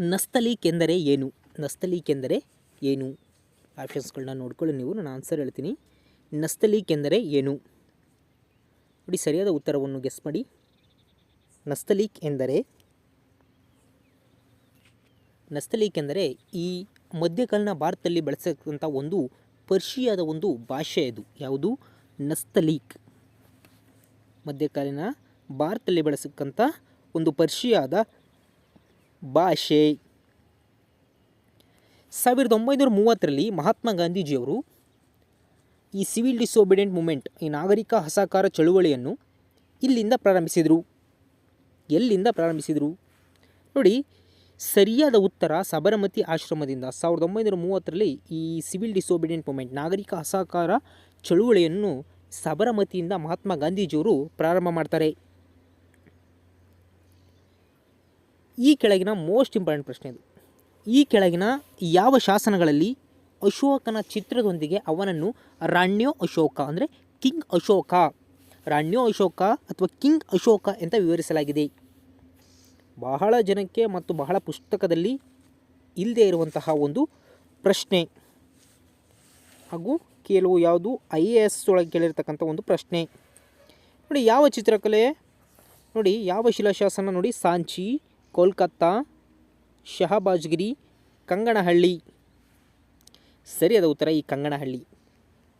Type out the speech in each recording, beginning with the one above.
ನಸ್ತಲೀಕ್ ಎಂದರೆ ಏನು? ನಸ್ತಲೀಕ್ ಎಂದರೆ ಏನು? ಆಪ್ಷನ್ಸ್ಗಳನ್ನ ನೋಡ್ಕೊಳ್ಳಿ ನೀವು, ನಾನು ಆನ್ಸರ್ ಹೇಳ್ತೀನಿ. ನಸ್ತಲೀಕ್ ಎಂದರೆ ಏನು? ನೋಡಿ, ಸರಿಯಾದ ಉತ್ತರವನ್ನು ಗೆಸ್ ಮಾಡಿ. ನಸ್ತಲೀಕ್ ಎಂದರೆ ನಸ್ತಲೀಕ್ ಎಂದರೆ ಈ ಮಧ್ಯಕಾಲೀನ ಭಾರತದಲ್ಲಿ ಬಳಸತಕ್ಕಂಥ ಒಂದು ಪರ್ಷಿಯಾದ ಒಂದು ಭಾಷೆ ಇದು ಯಾವುದು? ನಸ್ತಲೀಕ್. ಮಧ್ಯಕಾಲೀನ ಭಾರತದಲ್ಲಿ ಬಳಸಕ್ಕಂಥ ಒಂದು ಪರ್ಷಿಯಾದ ಭಾಷೆ. ಸಾವಿರದ ಒಂಬೈನೂರ ಮೂವತ್ತರಲ್ಲಿ ಮಹಾತ್ಮ ಗಾಂಧೀಜಿಯವರು ಈ ಸಿವಿಲ್ ಡಿಸೋಬಿಡೆಂಟ್ ಮೂಮೆಂಟ್, ಈ ನಾಗರಿಕ ಹಸಕಾರ ಚಳುವಳಿಯನ್ನು ಇಲ್ಲಿಂದ ಪ್ರಾರಂಭಿಸಿದರು. ಎಲ್ಲಿಂದ ಪ್ರಾರಂಭಿಸಿದರು? ನೋಡಿ, ಸರಿಯಾದ ಉತ್ತರ ಸಬರಮತಿ ಆಶ್ರಮದಿಂದ ಸಾವಿರದ ಒಂಬೈನೂರ ಮೂವತ್ತರಲ್ಲಿ ಈ ಸಿವಿಲ್ ಡಿಸೋಬಿಡೆಂಟ್ ಮೂಮೆಂಟ್, ನಾಗರಿಕ ಅಸಹಕಾರ ಚಳುವಳಿಯನ್ನು ಸಬರಮತಿಯಿಂದ ಮಹಾತ್ಮ ಗಾಂಧೀಜಿಯವರು ಪ್ರಾರಂಭ ಮಾಡ್ತಾರೆ. ಈ ಕೆಳಗಿನ ಮೋಸ್ಟ್ ಇಂಪಾರ್ಟೆಂಟ್ ಪ್ರಶ್ನೆ ಇದು. ಈ ಕೆಳಗಿನ ಯಾವ ಶಾಸನಗಳಲ್ಲಿ ಅಶೋಕನ ಚಿತ್ರದೊಂದಿಗೆ ಅವನನ್ನು ರಾಣ್ಯೋ ಅಶೋಕ ಅಂದರೆ ಕಿಂಗ್ ಅಶೋಕ, ರಾಣ್ಯೋ ಅಶೋಕ ಅಥವಾ ಕಿಂಗ್ ಅಶೋಕ ಅಂತ ವಿವರಿಸಲಾಗಿದೆ. ಬಹಳ ಜನಕ್ಕೆ ಮತ್ತು ಬಹಳ ಪುಸ್ತಕದಲ್ಲಿ ಇಲ್ಲದೆ ಇರುವಂತಹ ಒಂದು ಪ್ರಶ್ನೆ. ಹಾಗೂ ಕೆಲವು ಯಾವುದು? ಐ ಎ ಎಸ್ ಒಳಗೆ ಕೇಳಿರ್ತಕ್ಕಂಥ ಒಂದು ಪ್ರಶ್ನೆ. ನೋಡಿ, ಯಾವ ಚಿತ್ರಕಲೆ? ನೋಡಿ, ಯಾವ ಶಿಲಾಶಾಸನ? ನೋಡಿ, ಸಾಂಚಿ. ಕೋಲ್ಕತ್ತಾ, ಶಹಬಾಜ್ಗಿರಿ, ಕಂಗನಹಳ್ಳಿ. ಸರಿಯಾದ ಉತ್ತರ ಈ ಕಂಗನಹಳ್ಳಿ.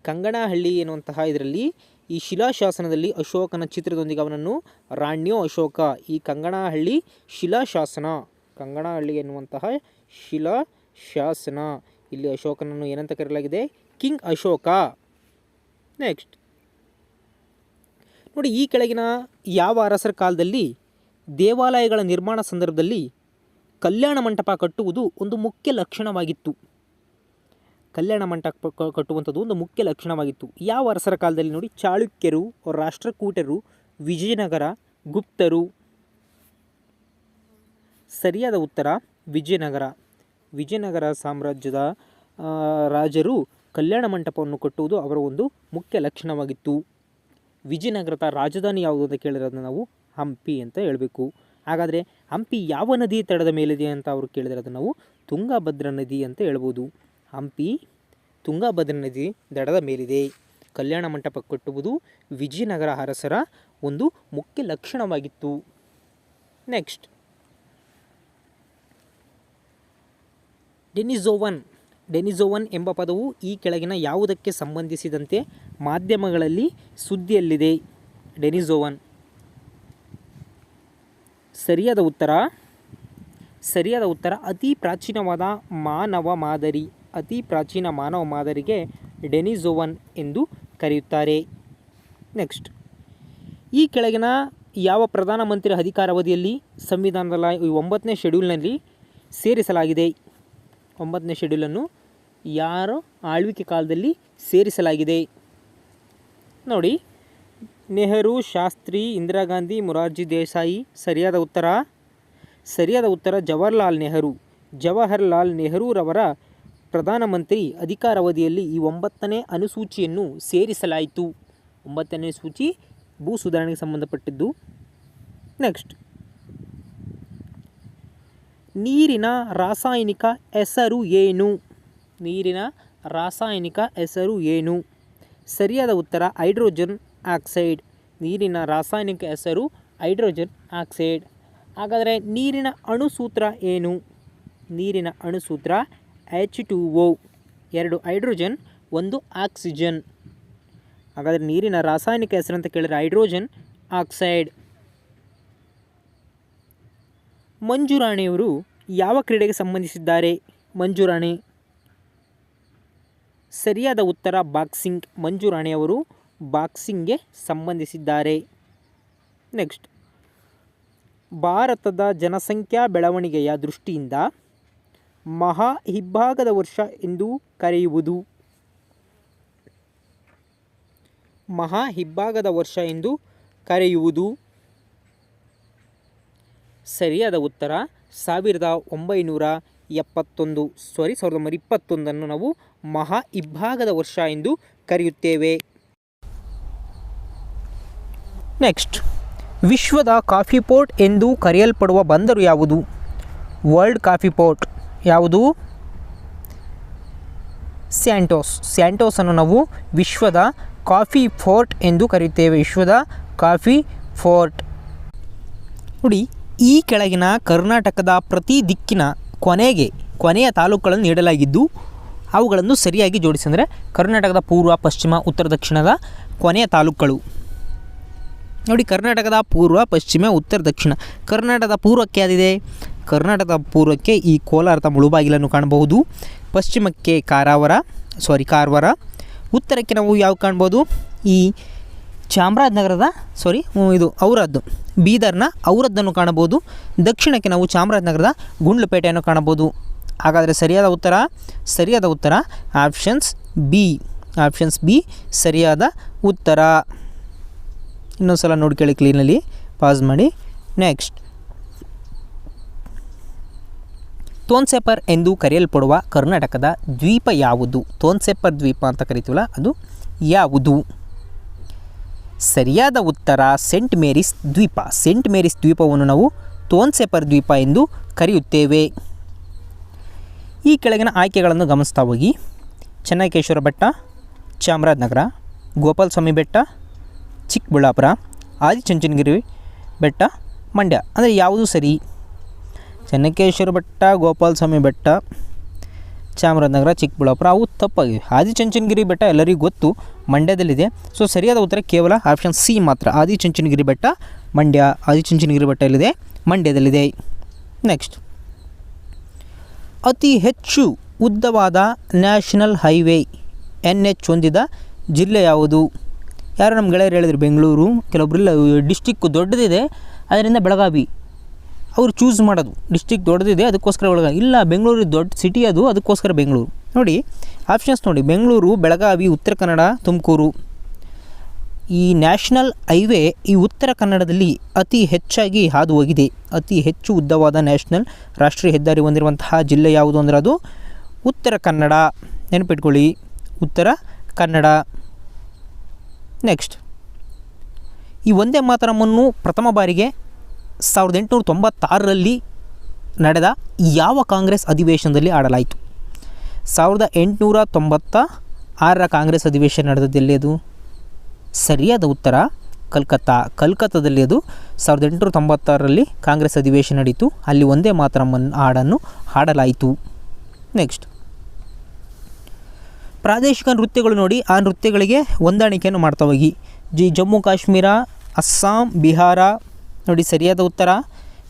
ಕಂಗನಹಳ್ಳಿ ಎನ್ನುವಂತಹ ಇದರಲ್ಲಿ ಈ ಶಿಲಾಶಾಸನದಲ್ಲಿ ಅಶೋಕನ ಚಿತ್ರದೊಂದಿಗೆ ಅವನನ್ನು ರಾಣ್ಯೋ ಅಶೋಕ. ಈ ಕಂಗನಹಳ್ಳಿ ಶಿಲಾಶಾಸನ. ಕಂಗನಹಳ್ಳಿ ಎನ್ನುವಂತಹ ಶಿಲಾಶಾಸನ. ಇಲ್ಲಿ ಅಶೋಕನನ್ನು ಏನಂತ ಕರೆಯಲಾಗಿದೆ? ಕಿಂಗ್ ಅಶೋಕ. ನೆಕ್ಸ್ಟ್. ನೋಡಿ, ಈ ಕೆಳಗಿನ ಯಾವ ಅರಸರ ಕಾಲದಲ್ಲಿ ದೇವಾಲಯಗಳ ನಿರ್ಮಾಣ ಸಂದರ್ಭದಲ್ಲಿ ಕಲ್ಯಾಣ ಮಂಟಪ ಕಟ್ಟುವುದು ಒಂದು ಮುಖ್ಯ ಲಕ್ಷಣವಾಗಿತ್ತು. ಕಲ್ಯಾಣ ಮಂಟಪ ಕಟ್ಟುವಂಥದ್ದು ಒಂದು ಮುಖ್ಯ ಲಕ್ಷಣವಾಗಿತ್ತು. ಯಾವ ಅರಸರ ಕಾಲದಲ್ಲಿ ನೋಡಿ, ಚಾಳುಕ್ಯರು, ರಾಷ್ಟ್ರಕೂಟರು, ವಿಜಯನಗರ, ಗುಪ್ತರು. ಸರಿಯಾದ ಉತ್ತರ, ವಿಜಯನಗರ. ವಿಜಯನಗರ ಸಾಮ್ರಾಜ್ಯದ ರಾಜರು ಕಲ್ಯಾಣ ಮಂಟಪವನ್ನು ಕಟ್ಟುವುದು ಅವರ ಒಂದು ಮುಖ್ಯ ಲಕ್ಷಣವಾಗಿತ್ತು. ವಿಜಯನಗರದ ರಾಜಧಾನಿ ಯಾವುದು ಅಂತ ಕೇಳಿರೋದನ್ನ ನಾವು ಹಂಪಿ ಅಂತ ಹೇಳಬೇಕು. ಹಾಗಾದರೆ ಹಂಪಿ ಯಾವ ನದಿ ತಡದ ಮೇಲಿದೆ ಅಂತ ಅವರು ಕೇಳಿದರೆ ಅದನ್ನು ನಾವು ತುಂಗಭದ್ರಾ ನದಿ ಅಂತ ಹೇಳ್ಬೋದು. ಹಂಪಿ ತುಂಗಭದ್ರಾ ನದಿ ದಡದ ಮೇಲಿದೆ. ಕಲ್ಯಾಣ ಮಂಟಪ ಕಟ್ಟುವುದು ವಿಜಯನಗರ ಅರಸರ ಒಂದು ಮುಖ್ಯ ಲಕ್ಷಣವಾಗಿತ್ತು. ನೆಕ್ಸ್ಟ್. ಡೆನಿಸೋವನ್. ಡೆನಿಸೋವನ್ ಎಂಬ ಪದವು ಈ ಕೆಳಗಿನ ಯಾವುದಕ್ಕೆ ಸಂಬಂಧಿಸಿದಂತೆ ಮಾಧ್ಯಮಗಳಲ್ಲಿ ಸುದ್ದಿಯಲ್ಲಿದೆ. ಡೆನಿಸೋವನ್. ಸರಿಯಾದ ಉತ್ತರ? ಸರಿಯಾದ ಉತ್ತರ, ಅತಿ ಪ್ರಾಚೀನವಾದ ಮಾನವ ಮಾದರಿ, ಅತಿ ಪ್ರಾಚೀನ ಮಾನವ ಮಾದರಿಗೆ ಡೆನಿಸೋವನ್ ಎಂದು ಕರೆಯುತ್ತಾರೆ. ನೆಕ್ಸ್ಟ್. ಈ ಕೆಳಗಿನ ಯಾವ ಪ್ರಧಾನಮಂತ್ರಿ ಅಧಿಕಾರಾವಧಿಯಲ್ಲಿ ಸಂವಿಧಾನದ ಒಂಬತ್ತನೇ ಶೆಡ್ಯೂಲ್ನಲ್ಲಿ ಸೇರಿಸಲಾಗಿದೆ? ಒಂಬತ್ತನೇ ಶೆಡ್ಯೂಲನ್ನು ಯಾರ ಆಳ್ವಿಕೆ ಕಾಲದಲ್ಲಿ ಸೇರಿಸಲಾಗಿದೆ. ನೋಡಿ. ನೆಹರು, ಶಾಸ್ತ್ರಿ, ಇಂದಿರಾ ಗಾಂಧಿ, ಮೊರಾರ್ಜಿ ದೇಸಾಯಿ. ಸರಿಯಾದ ಉತ್ತರ? ಸರಿಯಾದ ಉತ್ತರ ಜವಾಹರ್ಲಾಲ್ ನೆಹರು. ಜವಾಹರ್ಲಾಲ್ ನೆಹರೂರವರ ಪ್ರಧಾನಮಂತ್ರಿ ಅಧಿಕಾರಾವಧಿಯಲ್ಲಿ ಈ ಒಂಬತ್ತನೇ ಅನುಸೂಚಿಯನ್ನು ಸೇರಿಸಲಾಯಿತು. ಒಂಬತ್ತನೇ ಸೂಚಿ ಭೂ ಸುಧಾರಣೆಗೆ ಸಂಬಂಧಪಟ್ಟಿದ್ದು. ನೆಕ್ಸ್ಟ್. ನೀರಿನ ರಾಸಾಯನಿಕ ಹೆಸರು ಏನು? ನೀರಿನ ರಾಸಾಯನಿಕ ಹೆಸರು ಏನು? ಸರಿಯಾದ ಉತ್ತರ ಹೈಡ್ರೋಜನ್ ಆಕ್ಸೈಡ್. ನೀರಿನ ರಾಸಾಯನಿಕ ಹೆಸರು ಹೈಡ್ರೋಜನ್ ಆಕ್ಸೈಡ್. ಹಾಗಾದರೆ ನೀರಿನ ಅಣುಸೂತ್ರ ಏನು? ನೀರಿನ ಅಣುಸೂತ್ರ ಎಚ್ ಟು ಒ ಎರಡು ಹೈಡ್ರೋಜನ್, ಒಂದು ಆಕ್ಸಿಜನ್. ಹಾಗಾದರೆ ನೀರಿನ ರಾಸಾಯನಿಕ ಹೆಸರು ಅಂತ ಕೇಳಿದರೆ ಹೈಡ್ರೋಜನ್ ಆಕ್ಸೈಡ್. ಮಂಜುರಾಣಿಯವರು ಯಾವ ಕ್ರೀಡೆಗೆ ಸಂಬಂಧಿಸಿದ್ದಾರೆ? ಮಂಜುರಾಣಿ ಸರಿಯಾದ ಉತ್ತರ ಬಾಕ್ಸಿಂಗ್. ಮಂಜುರಾಣಿಯವರು ಬಾಕ್ಸಿಂಗ್ಗೆ ಸಂಬಂಧಿಸಿದ್ದಾರೆ. ನೆಕ್ಸ್ಟ್. ಭಾರತದ ಜನಸಂಖ್ಯಾ ಬೆಳವಣಿಗೆಯ ದೃಷ್ಟಿಯಿಂದ ಮಹಾ ಹಿಬ್ಬಾಗದ ವರ್ಷ ಎಂದು ಕರೆಯುವುದು. ಮಹಾ ಹಿಬ್ಬಾಗದ ವರ್ಷ ಎಂದು ಕರೆಯುವುದು. ಸರಿಯಾದ ಉತ್ತರ ಸಾವಿರದ ಒಂಬೈನೂರ ಎಪ್ಪತ್ತೊಂದು. ಸಾರಿ ಸಾವಿರದ ಒಂಬೈನೂರ ಇಪ್ಪತ್ತೊಂದನ್ನು ನಾವು ಮಹಾ ಇಬ್ಬಾಗದ ವರ್ಷ ಎಂದು ಕರೆಯುತ್ತೇವೆ. ನೆಕ್ಸ್ಟ್ ವಿಶ್ವದ ಕಾಫಿ ಪೋರ್ಟ್ ಎಂದು ಕರೆಯಲ್ಪಡುವ ಬಂದರು ಯಾವುದು? ವರ್ಲ್ಡ್ ಕಾಫಿ ಪೋರ್ಟ್ ಯಾವುದು? ಸ್ಯಾಂಟೋಸ್ ಸ್ಯಾಂಟೋಸನ್ನು ನಾವು ವಿಶ್ವದ ಕಾಫಿ ಫೋರ್ಟ್ ಎಂದು ಕರೆಯುತ್ತೇವೆ. ವಿಶ್ವದ ಕಾಫಿ ಫೋರ್ಟ್. ನೋಡಿ, ಈ ಕೆಳಗಿನ ಕರ್ನಾಟಕದ ಪ್ರತಿ ದಿಕ್ಕಿನ ಕೊನೆಗೆ, ಕೊನೆಯ ತಾಲೂಕುಗಳನ್ನು ನೀಡಲಾಗಿದ್ದು, ಅವುಗಳನ್ನು ಸರಿಯಾಗಿ ಜೋಡಿಸಿದರೆ ಕರ್ನಾಟಕದ ಪೂರ್ವ, ಪಶ್ಚಿಮ, ಉತ್ತರ, ದಕ್ಷಿಣದ ಕೊನೆಯ ತಾಲೂಕುಗಳು. ನೋಡಿ ಕರ್ನಾಟಕದ ಪೂರ್ವ, ಪಶ್ಚಿಮ, ಉತ್ತರ, ದಕ್ಷಿಣ. ಕರ್ನಾಟಕದ ಪೂರ್ವಕ್ಕೆ ಯಾದಿದೆ ಕರ್ನಾಟಕದ ಪೂರ್ವಕ್ಕೆ ಈ ಕೋಲಾರದ ಮುಳುಬಾಗಿಲನ್ನು ಕಾಣಬಹುದು. ಪಶ್ಚಿಮಕ್ಕೆ ಕಾರಾವರ ಸಾರಿ ಕಾರವಾರ. ಉತ್ತರಕ್ಕೆ ನಾವು ಯಾವ ಕಾಣ್ಬೋದು? ಈ ಚಾಮರಾಜನಗರದ ಸಾರಿ ಇದು ಔರದ್ದು ಬೀದರ್ನ ಔರದ್ದನ್ನು ಕಾಣಬಹುದು. ದಕ್ಷಿಣಕ್ಕೆ ನಾವು ಚಾಮರಾಜನಗರದ ಗುಂಡ್ಲುಪೇಟೆಯನ್ನು ಕಾಣಬಹುದು. ಹಾಗಾದರೆ ಸರಿಯಾದ ಉತ್ತರ? ಸರಿಯಾದ ಉತ್ತರ? ಆಪ್ಷನ್ಸ್ ಬಿ ಆಪ್ಷನ್ಸ್ ಬಿ ಸರಿಯಾದ ಉತ್ತರ. ಇನ್ನೊಂದು ಸಲ ನೋಡ್ಕೊಳ್ಳಿ ಕ್ಲೀನಲ್ಲಿ ಪಾಸ್ ಮಾಡಿ. ನೆಕ್ಸ್ಟ್ ತೋನ್ಸೆಪರ್ ಎಂದು ಕರೆಯಲ್ಪಡುವ ಕರ್ನಾಟಕದ ದ್ವೀಪ ಯಾವುದು? ತೋನ್ಸೆಪರ್ ದ್ವೀಪ ಅಂತ ಕರಿತೀವಲ್ಲ, ಅದು ಯಾವುದು? ಸರಿಯಾದ ಉತ್ತರ ಸೆಂಟ್ ಮೇರಿಸ್ ದ್ವೀಪ. ಸೆಂಟ್ ಮೇರಿಸ್ ದ್ವೀಪವನ್ನು ನಾವು ತೋನ್ಸೆಪರ್ ದ್ವೀಪ ಎಂದು ಕರೆಯುತ್ತೇವೆ. ಈ ಕೆಳಗಿನ ಆಯ್ಕೆಗಳನ್ನು ಗಮನಿಸ್ತಾ ಹೋಗಿ. ಚೆನ್ನಕೇಶ್ವರ ಬೆಟ್ಟ, ಚಾಮರಾಜನಗರ, ಗೋಪಾಲಸ್ವಾಮಿ ಬೆಟ್ಟ ಚಿಕ್ಕಬಳ್ಳಾಪುರ, ಆದಿಚುಂಚನಗಿರಿ, ಬೆಟ್ಟ, ಮಂಡ್ಯ. ಅಂದರೆ ಯಾವುದು ಸರಿ? ಚೆನ್ನಕೇಶ್ವರ ಬೆಟ್ಟ, ಗೋಪಾಲಸ್ವಾಮಿ ಬೆಟ್ಟ, ಚಾಮರಾಜನಗರ, ಚಿಕ್ಕಬಳ್ಳಾಪುರ ಅವು ತಪ್ಪಾಗಿವೆ. ಆದಿಚುಂಚನಗಿರಿ ಬೆಟ್ಟ ಎಲ್ಲರಿಗೂ ಗೊತ್ತು, ಮಂಡ್ಯದಲ್ಲಿದೆ. ಸೊ ಸರಿಯಾದ ಉತ್ತರ ಕೇವಲ ಆಪ್ಷನ್ ಸಿ ಮಾತ್ರ. ಆದಿಚುಂಚನಗಿರಿ ಬೆಟ್ಟ, ಮಂಡ್ಯ. ಆದಿಚುಂಚನಗಿರಿ ಬೆಟ್ಟ ಎಲ್ಲಿದೆ? ಮಂಡ್ಯದಲ್ಲಿದೆ. ನೆಕ್ಸ್ಟ್ ಅತಿ ಹೆಚ್ಚು ಉದ್ದವಾದ ನ್ಯಾಷನಲ್ ಹೈವೇ ಎನ್ ಎಚ್ ಹೊಂದಿದ ಜಿಲ್ಲೆ ಯಾವುದು? ಯಾರು ನಮ್ಮ ಗೆಳೆಯರು ಹೇಳಿದ್ರು, ಬೆಂಗಳೂರು ಕೆಲವೊಬ್ಬರಿಲ್ಲ ಡಿಸ್ಟಿಕ್ ದೊಡ್ಡದಿದೆ, ಅದರಿಂದ ಬೆಳಗಾವಿ. ಅವ್ರು ಚೂಸ್ ಮಾಡೋದು ಡಿಸ್ಟಿಕ್ ದೊಡ್ಡದಿದೆ, ಅದಕ್ಕೋಸ್ಕರ ಬೆಳಗಾವಿ. ಇಲ್ಲ, ಬೆಂಗಳೂರು ದೊಡ್ಡ ಸಿಟಿ ಅದು, ಅದಕ್ಕೋಸ್ಕರ ಬೆಂಗಳೂರು. ನೋಡಿ ಆಪ್ಷನ್ಸ್ ನೋಡಿ, ಬೆಂಗಳೂರು, ಬೆಳಗಾವಿ, ಉತ್ತರ ಕನ್ನಡ, ತುಮಕೂರು. ಈ ನ್ಯಾಷನಲ್ ಹೈವೇ ಈ ಉತ್ತರ ಕನ್ನಡದಲ್ಲಿ ಅತಿ ಹೆಚ್ಚಾಗಿ ಹಾದು ಹೋಗಿದೆ ಅತಿ ಹೆಚ್ಚು ಉದ್ದವಾದ ನ್ಯಾಷನಲ್ ರಾಷ್ಟ್ರೀಯ ಹೆದ್ದಾರಿ ಹೊಂದಿರುವಂತಹ ಜಿಲ್ಲೆ ಯಾವುದು ಅಂದರೆ ಅದು ಉತ್ತರ ಕನ್ನಡ. ನೆನಪಿಟ್ಕೊಳ್ಳಿ, ಉತ್ತರ ಕನ್ನಡ. ನೆಕ್ಸ್ಟ್ ಈ ಒಂದೇ ಮಾತರಮ್ಮನ್ನು ಪ್ರಥಮ ಬಾರಿಗೆ ಸಾವಿರದ ಎಂಟುನೂರ ತೊಂಬತ್ತಾರರಲ್ಲಿ ನಡೆದ ಯಾವ ಕಾಂಗ್ರೆಸ್ ಅಧಿವೇಶನದಲ್ಲಿ ಆಡಲಾಯಿತು? ಸಾವಿರದ ಎಂಟುನೂರ ತೊಂಬತ್ತ ಆರರ ಕಾಂಗ್ರೆಸ್ ಅಧಿವೇಶನ ನಡೆದದ್ದೆಲ್ಲಿ ಅದು? ಸರಿಯಾದ ಉತ್ತರ ಕಲ್ಕತ್ತಾ, ಕಲ್ಕತ್ತಾದಲ್ಲಿ ಅದು. ಸಾವಿರದ ಎಂಟುನೂರ ತೊಂಬತ್ತಾರರಲ್ಲಿ ಕಾಂಗ್ರೆಸ್ ಅಧಿವೇಶನ ನಡೀತು. ಅಲ್ಲಿ ಒಂದೇ ಮಾತರಮ್ಮನ್ನು ಹಾಡನ್ನು ಹಾಡಲಾಯಿತು. ನೆಕ್ಸ್ಟ್ ಪ್ರಾದೇಶಿಕ ನೃತ್ಯಗಳು ನೋಡಿ ಆ ನೃತ್ಯಗಳಿಗೆ ಹೊಂದಾಣಿಕೆಯನ್ನು ಮಾಡ್ತಾ ಹೋಗಿ. ಜಿ ಜಮ್ಮು ಕಾಶ್ಮೀರ, ಅಸ್ಸಾಂ, ಬಿಹಾರ ನೋಡಿ ಸರಿಯಾದ ಉತ್ತರ.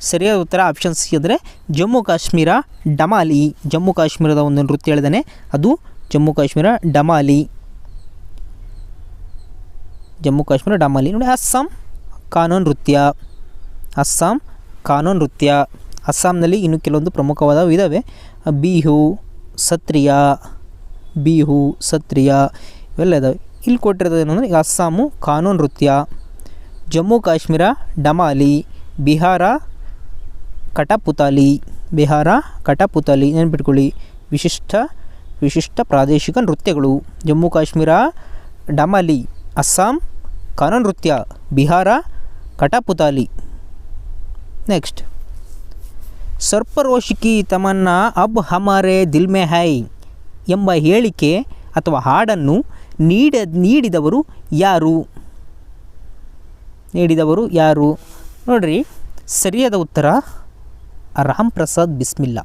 ಸರಿಯಾದ ಉತ್ತರ ಆಪ್ಷನ್ ಸಿ ಅಂದರೆ ಜಮ್ಮು ಕಾಶ್ಮೀರ, ಡಮಾಲಿ. ಜಮ್ಮು ಕಾಶ್ಮೀರದ ಒಂದು ನೃತ್ಯ ಹೇಳಿದಾನೆ. ಅದು ಜಮ್ಮು ಕಾಶ್ಮೀರ, ಡಮಾಲಿ. ಜಮ್ಮು ಕಾಶ್ಮೀರ, ಡಮಾಲಿ ನೋಡಿ ಅಸ್ಸಾಂ ಕಾನೂನು ನೃತ್ಯ. ಅಸ್ಸಾಂ ಕಾನೂನು ನೃತ್ಯ. ಅಸ್ಸಾಂನಲ್ಲಿ ಇನ್ನು ಕೆಲವೊಂದು ಪ್ರಮುಖವಾದವು ಇದ್ದಾವೆ ಬಿಹು, ಸತ್ರಿಯ. ಬಿಹು, ಸತ್ರಿಯ ಇವೆಲ್ಲ ಇದಾವೆ. ಇಲ್ಲಿ ಕೊಟ್ಟಿರೋದು ಏನಂದರೆ ಈಗ ಅಸ್ಸಾಮು ಕಾನೂನು ನೃತ್ಯ, ಜಮ್ಮು ಕಾಶ್ಮೀರ ಡಮಾಲಿ, ಬಿಹಾರ ಕಟಪುತಾಲಿ ಬಿಹಾರ ಕಟಪುತಾಲಿ ನೆನ್ಪಿಟ್ಕೊಳ್ಳಿ. ವಿಶಿಷ್ಟ ವಿಶಿಷ್ಟ ಪ್ರಾದೇಶಿಕ ನೃತ್ಯಗಳು. ಜಮ್ಮು ಕಾಶ್ಮೀರ ಡಮಾಲಿ, ಅಸ್ಸಾಂ ಕಾನೂನು ನೃತ್ಯ, ಬಿಹಾರ ಕಟಪುತಾಲಿ. ನೆಕ್ಸ್ಟ್. ಸರ್ಪರೋಶಿಕಿ ತಮನ್ನ ಅಬ್ ಹಮಾರೆ ದಿಲ್ ಮೇ ಹೈ. ಎಂಬ ಹೇಳಿಕೆ ಅಥವಾ ಹಾಡನ್ನು ನೀಡ, ನೀಡಿದವರು ಯಾರು? ನೀಡಿದವರು ಯಾರು? ನೋಡ್ರಿ, ಸರಿಯಾದ ಉತ್ತರ ರಾಮ್ ಪ್ರಸಾದ್ ಬಿಸ್ಮಿಲ್ಲಾ.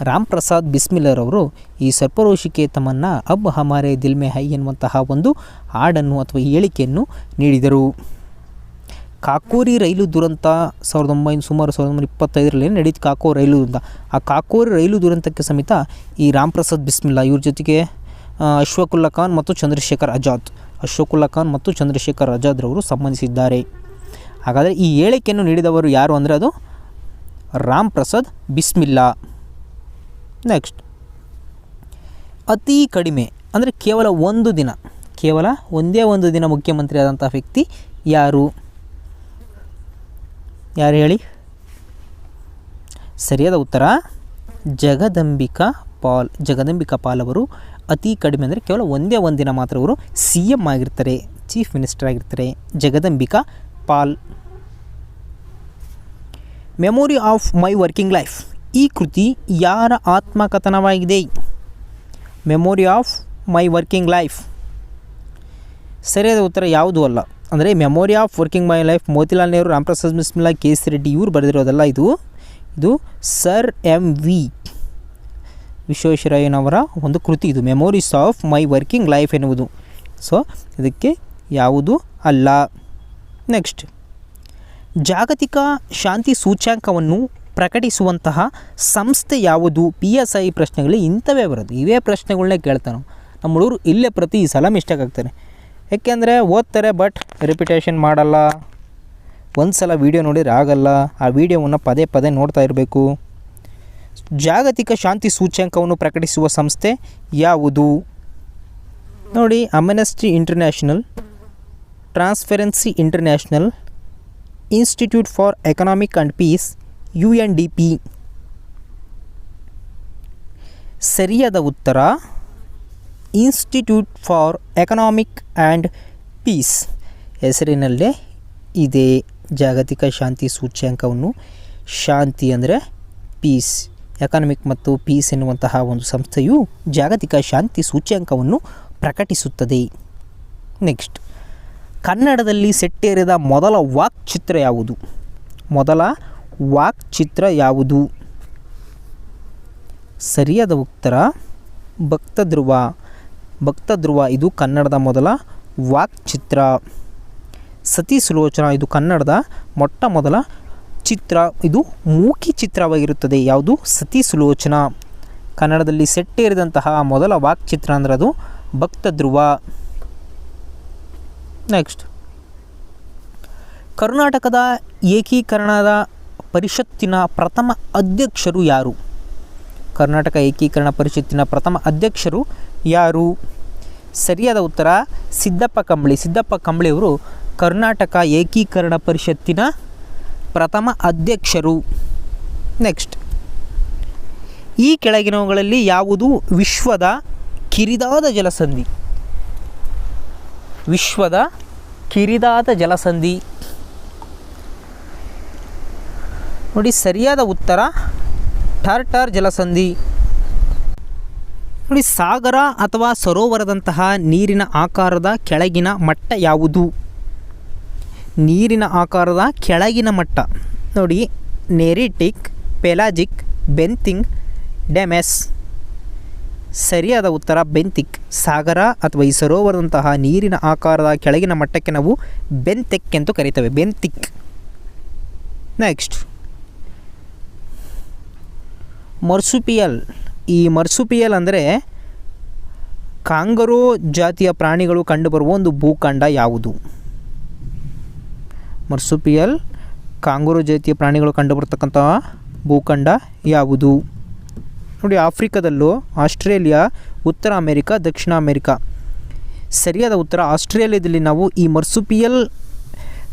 ರಾಮ್ ಪ್ರಸಾದ್ ಬಿಸ್ಮಿಲ್ಲರವರು ಈ ಸರ್ಪರೋಷಿಕೆ ತಮ್ಮನ್ನ ಅಬ್ ಹಮಾರೆ ದಿಲ್ ಮೇ ಹೈ ಎನ್ನುವಂತಹ ಒಂದು ಹಾಡನ್ನು ಅಥವಾ ಹೇಳಿಕೆಯನ್ನು ನೀಡಿದರು. ಕಾಕೋರಿ ರೈಲು ದುರಂತ ಸಾವಿರದ ಒಂಬೈನೂರ ಸುಮಾರು ಸಾವಿರದ ಒಂಬೈನೂರ ಇಪ್ಪತ್ತೈದರಲ್ಲಿ ನಡೀತು ಕಾಕೋ ರೈಲು ದುರಂತ. ಆ ಕಾಕೋರಿ ರೈಲು ದುರಂತಕ್ಕೆ ಸಮೇತ ಈ ರಾಮ್ ಪ್ರಸಾದ್ ಬಿಸ್ಮಿಲ್ಲಾ ಇವ್ರ ಜೊತೆಗೆ ಅಶ್ವಕುಲ್ಲಾ ಖಾನ್ ಮತ್ತು ಚಂದ್ರಶೇಖರ್ ಆಜಾದ್ ಅಶೋಕುಲ್ಲಾ ಖಾನ್ ಮತ್ತು ಚಂದ್ರಶೇಖರ್ ಆಜಾದ್ರವರು ಸಂಬಂಧಿಸಿದ್ದಾರೆ. ಹಾಗಾದರೆ ಈ ಹೇಳಿಕೆಯನ್ನು ನೀಡಿದವರು ಯಾರು ಅಂದರೆ ಅದು ರಾಮ್ ಪ್ರಸಾದ್ ಬಿಸ್ಮಿಲ್ಲಾ. ನೆಕ್ಸ್ಟ್ ಅತಿ ಕಡಿಮೆ ಅಂದರೆ ಕೇವಲ ಒಂದು ದಿನ, ಕೇವಲ ಒಂದೇ ಒಂದು ದಿನ ಮುಖ್ಯಮಂತ್ರಿ ಆದಂಥ ವ್ಯಕ್ತಿ ಯಾರು? ಯಾರು ಹೇಳಿ? ಸರಿಯಾದ ಉತ್ತರ, ಜಗದಂಬಿಕಾ ಪಾಲ್ ಜಗದಂಬಿಕಾ ಪಾಲ್ ಅವರು ಅತಿ ಕಡಿಮೆ ಅಂದರೆ ಕೇವಲ ಒಂದೇ ಒಂದು ದಿನ ಮಾತ್ರ ಅವರು ಸಿ ಎಂ ಆಗಿರ್ತಾರೆ, ಚೀಫ್ ಮಿನಿಸ್ಟರ್ ಆಗಿರ್ತಾರೆ. Jagadambika Pal. Memory of my working life ಈ ಕೃತಿ ಯಾರ ಆತ್ಮಕಥನವಾಗಿದೆ? Memory of my working life ಸರಿಯಾದ ಉತ್ತರ ಯಾವುದೂ ಅಲ್ಲ. ಅಂದರೆ memory of working my life Motilal Nehru Ramprasad Bismil K C Reddy ಇವರು ಬರೆದಿರೋದಲ್ಲ ಇದು. ಇದು ಸರ್ ಎಂ ವಿ ವಿಶ್ವೇಶ್ವರಯ್ಯನವರ ಒಂದು ಕೃತಿ ಇದು. Memories of my working life ಎನ್ನುವುದು. ಸೊ ಇದಕ್ಕೆ ಯಾವುದು? ಅಲ್ಲ. ನೆಕ್ಸ್ಟ್ ಜಾಗತಿಕ ಶಾಂತಿ ಸೂಚ್ಯಾಂಕವನ್ನು ಪ್ರಕಟಿಸುವಂತಹ ಸಂಸ್ಥೆ ಯಾವುದು? ಪಿ ಎಸ್ ಐ ಪ್ರಶ್ನೆಗಳು ಇಂಥವೇ ಬರೋದು. ಇವೇ ಪ್ರಶ್ನೆಗಳನ್ನೇ ಕೇಳ್ತಾನೆ ನಮ್ಮ ಹುಡುಗರು ಇಲ್ಲೇ ಪ್ರತಿ ಸಲ ಮಿಸ್ಟೇಕ್ ಆಗ್ತಾರೆ. ಯಾಕೆಂದರೆ ಓದ್ತಾರೆ ಬಟ್ ರಿಪಿಟೇಷನ್ ಮಾಡಲ್ಲ. ಒಂದು ಸಲ ವೀಡಿಯೋ ನೋಡಿದ್ರೆ ಆಗಲ್ಲ. ಆ ವಿಡಿಯೋವನ್ನು ಪದೇ ಪದೇ ನೋಡ್ತಾ ಇರಬೇಕು. ಜಾಗತಿಕ ಶಾಂತಿ ಸೂಚ್ಯಂಕವನ್ನು ಪ್ರಕಟಿಸುವ ಸಂಸ್ಥೆ ಯಾವುದು? ನೋಡಿ Amnesty International Transparency International Institute for Economic and Peace U N D P ಸರಿಯಾದ ಉತ್ತರ? Institute for Economic and Peace ಹೆಸರಿನಲ್ಲೇ ಇದೆ ಜಾಗತಿಕ ಶಾಂತಿ ಸೂಚ್ಯಂಕವನ್ನು. ಶಾಂತಿ ಅಂದರೆ ಪೀಸ್ ಎಕನಾಮಿಕ್ ಮತ್ತು ಪೀಸ್ ಎನ್ನುವಂತಹ ಒಂದು ಸಂಸ್ಥೆಯು ಜಾಗತಿಕ ಶಾಂತಿ ಸೂಚ್ಯಂಕವನ್ನು ಪ್ರಕಟಿಸುತ್ತದೆ. ನೆಕ್ಸ್ಟ್ ಕನ್ನಡದಲ್ಲಿ ಸೆಟ್ಟೇರಿದ ಮೊದಲ ವಾಕ್ ಚಿತ್ರ ಯಾವುದು? ಮೊದಲ ವಾಕ್ ಚಿತ್ರ ಯಾವುದು? ಸರಿಯಾದ ಉತ್ತರ ಭಕ್ತಧ್ರುವ. ಭಕ್ತಧ್ರುವ, ಇದು ಕನ್ನಡದ ಮೊದಲ ವಾಕ್ ಚಿತ್ರ ಸತಿ ಸುಲೋಚನಾ, ಇದು ಕನ್ನಡದ ಮೊಟ್ಟ ಮೊದಲ ಚಿತ್ರ. ಇದು ಮೂಕಿ ಚಿತ್ರವಾಗಿರುತ್ತದೆ. ಯಾವುದು? ಸತಿ ಸುಲೋಚನಾ. ಕನ್ನಡದಲ್ಲಿ ಸೆಟ್ಟೇರಿದಂತಹ ಮೊದಲ ವಾಕ್ ಚಿತ್ರ ಅಂದ್ರೆ ಅದು ಭಕ್ತಧ್ರುವ. ನೆಕ್ಸ್ಟ್. ಕರ್ನಾಟಕದ ಏಕೀಕರಣದ ಪರಿಷತ್ತಿನ ಪ್ರಥಮ ಅಧ್ಯಕ್ಷರು ಯಾರು? ಕರ್ನಾಟಕ ಏಕೀಕರಣ ಪರಿಷತ್ತಿನ ಪ್ರಥಮ ಅಧ್ಯಕ್ಷರು ಯಾರು? ಸರಿಯಾದ ಉತ್ತರ, ಸಿದ್ದಪ್ಪ ಕಂಬಳಿ. ಸಿದ್ದಪ್ಪ ಕಂಬಳಿಯವರು ಕರ್ನಾಟಕ ಏಕೀಕರಣ ಪರಿಷತ್ತಿನ ಪ್ರಥಮ ಅಧ್ಯಕ್ಷರು. ನೆಕ್ಸ್ಟ್. ಈ ಕೆಳಗಿನವುಗಳಲ್ಲಿ ಯಾವುದು? ವಿಶ್ವದ ಕಿರಿದಾದ ಜಲಸಂಧಿ. ವಿಶ್ವದ ಕಿರಿದಾದ ಜಲಸಂಧಿ. ನೋಡಿ, ಸರಿಯಾದ ಉತ್ತರ, ಟಾರ್ಟಾರ್ ಜಲಸಂಧಿ. ನೋಡಿ, ಸಾಗರ ಅಥವಾ ಸರೋವರದಂತಹ ನೀರಿನ ಆಕಾರದ ಕೆಳಗಿನ ಮಟ್ಟ ಯಾವುದು? ನೀರಿನ ಆಕಾರದ ಕೆಳಗಿನ ಮಟ್ಟ. ನೋಡಿ, ನೆರಿಟಿಕ್, ಪೆಲಾಜಿಕ್ ಬೆಂತಿಂಗ್ ಡೆಮೆಸ್. ಸರಿಯಾದ ಉತ್ತರ ಬೆಂತಿಕ್ ಸಾಗರ ಅಥವಾ ಈ ಸರೋವರದಂತಹ ನೀರಿನ ಆಕಾರದ ಕೆಳಗಿನ ಮಟ್ಟಕ್ಕೆ ನಾವು ಬೆಂತೆಕ್ ಎಂದು ಕರೀತೇವೆ. Benthic next marsupial. ಈ ಮರ್ಸುಪಿಯಲ್ ಅಂದರೆ ಕಾಂಗರೋ ಜಾತಿಯ ಪ್ರಾಣಿಗಳು ಕಂಡುಬರುವ ಒಂದು ಭೂಖಂಡ ಯಾವುದು? ಮರ್ಸುಪಿಯಲ್ ಕಾಂಗರೋ ಜಾತಿಯ ಪ್ರಾಣಿಗಳು ಕಂಡುಬರ್ತಕ್ಕಂಥ ಭೂಖಂಡ ಯಾವುದು? ನೋಡಿ, ಆಫ್ರಿಕಾದಲ್ಲೂ, ಆಸ್ಟ್ರೇಲಿಯಾ, ಉತ್ತರ ಅಮೇರಿಕಾ, ದಕ್ಷಿಣ ಅಮೇರಿಕಾ. ಸರಿಯಾದ ಉತ್ತರ ಆಸ್ಟ್ರೇಲಿಯಾದಲ್ಲಿ ನಾವು ಈ ಮರ್ಸುಪಿಯಲ್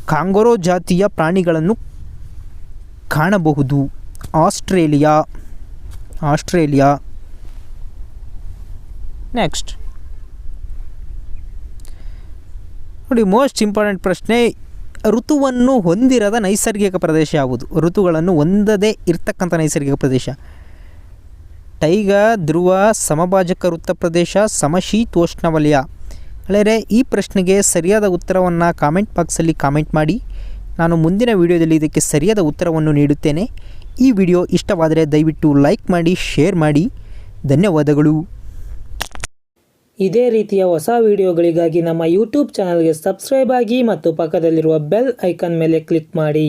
ಕಾಂಗರೋ ಜಾತಿಯ ಪ್ರಾಣಿಗಳನ್ನು ಕಾಣಬಹುದು. ಆಸ್ಟ್ರೇಲಿಯಾ. ಆಸ್ಟ್ರೇಲಿಯಾ. ನೆಕ್ಸ್ಟ್ ನೋಡಿ ಮೋಸ್ಟ್ ಇಂಪಾರ್ಟೆಂಟ್ ಪ್ರಶ್ನೆ, ಋತುವನ್ನು ಹೊಂದಿರದ ನೈಸರ್ಗಿಕ ಪ್ರದೇಶ ಯಾವುದು? ಋತುಗಳನ್ನು ಹೊಂದದೇ ಇರ್ತಕ್ಕಂಥ ನೈಸರ್ಗಿಕ ಪ್ರದೇಶ. ಟೈಗ, ಧ್ರುವ, ಸಮಭಾಜಕ ವೃತ್ತ ಪ್ರದೇಶ ಸಮಶೀತೋಷ್ಣವಲಯ ಗೆಳೆಯರೆ, ಈ ಪ್ರಶ್ನೆಗೆ ಸರಿಯಾದ ಉತ್ತರವನ್ನು ಕಾಮೆಂಟ್ ಬಾಕ್ಸಲ್ಲಿ ಕಾಮೆಂಟ್ ಮಾಡಿ. ನಾನು ಮುಂದಿನ ವಿಡಿಯೋದಲ್ಲಿ ಇದಕ್ಕೆ ಸರಿಯಾದ ಉತ್ತರವನ್ನು ನೀಡುತ್ತೇನೆ. ಈ ವಿಡಿಯೋ ಇಷ್ಟವಾದರೆ ದಯವಿಟ್ಟು ಲೈಕ್ ಮಾಡಿ, ಶೇರ್ ಮಾಡಿ. ಧನ್ಯವಾದಗಳು. ಇದೇ ರೀತಿಯ ಹೊಸ ವಿಡಿಯೋಗಳಿಗಾಗಿ ನಮ್ಮ ಯೂಟ್ಯೂಬ್ ಚಾನಲ್ಗೆ ಸಬ್ಸ್ಕ್ರೈಬ್ ಆಗಿ ಮತ್ತು ಪಕ್ಕದಲ್ಲಿರುವ ಬೆಲ್ ಐಕಾನ್ ಮೇಲೆ ಕ್ಲಿಕ್ ಮಾಡಿ.